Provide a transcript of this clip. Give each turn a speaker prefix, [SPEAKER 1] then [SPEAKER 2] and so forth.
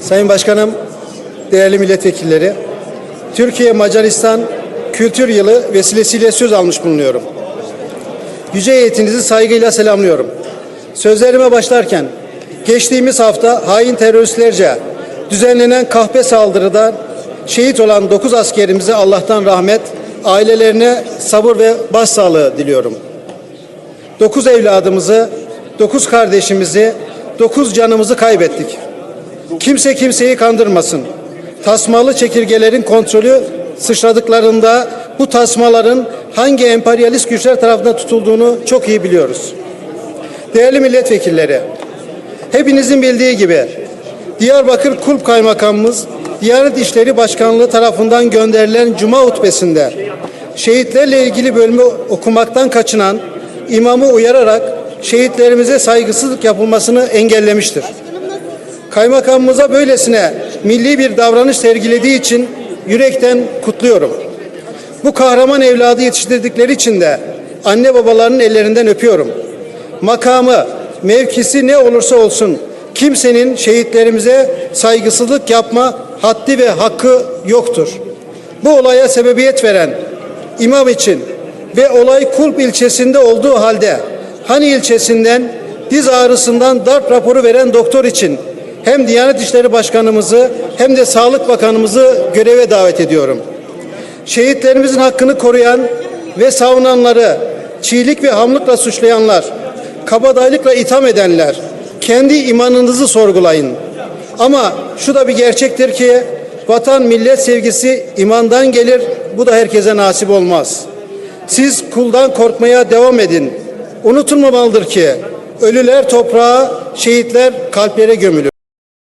[SPEAKER 1] Sayın Başkanım, değerli milletvekilleri, Türkiye Macaristan Kültür Yılı vesilesiyle söz almış bulunuyorum. Yüce heyetinizi saygıyla selamlıyorum. Sözlerime başlarken geçtiğimiz hafta hain teröristlerce düzenlenen kahpe saldırıda şehit olan 9 askerimize Allah'tan rahmet, ailelerine sabır ve başsağlığı diliyorum. 9 evladımızı, 9 kardeşimizi, 9 canımızı kaybettik. Kimse kimseyi kandırmasın. Tasmalı çekirgelerin kontrolü sıçradıklarında bu tasmaların hangi emperyalist güçler tarafından tutulduğunu çok iyi biliyoruz. Değerli milletvekilleri, hepinizin bildiği gibi Diyarbakır Kulp Kaymakamımız Diyanet İşleri Başkanlığı tarafından gönderilen Cuma hutbesinde şehitlerle ilgili bölümü okumaktan kaçınan imamı uyararak şehitlerimize saygısızlık yapılmasını engellemiştir. Kaymakamımıza böylesine milli bir davranış sergilediği için yürekten kutluyorum. Bu kahraman evladı yetiştirdikleri için de anne babalarının ellerinden öpüyorum. Makamı, mevkisi ne olursa olsun kimsenin şehitlerimize saygısızlık yapma haddi ve hakkı yoktur. Bu olaya sebebiyet veren imam için ve olay Kulp ilçesinde olduğu halde Hani ilçesinden diz ağrısından darp raporu veren doktor için hem Diyanet İşleri Başkanımızı hem de Sağlık Bakanımızı göreve davet ediyorum. Şehitlerimizin hakkını koruyan ve savunanları çiğlik ve hamlıkla suçlayanlar, kabadayılıkla itham edenler, kendi imanınızı sorgulayın. Ama şu da bir gerçektir ki vatan millet sevgisi imandan gelir, bu da herkese nasip olmaz. Siz kuldan korkmaya devam edin. Unutulmamalıdır ki ölüler toprağa, şehitler kalplere gömülür.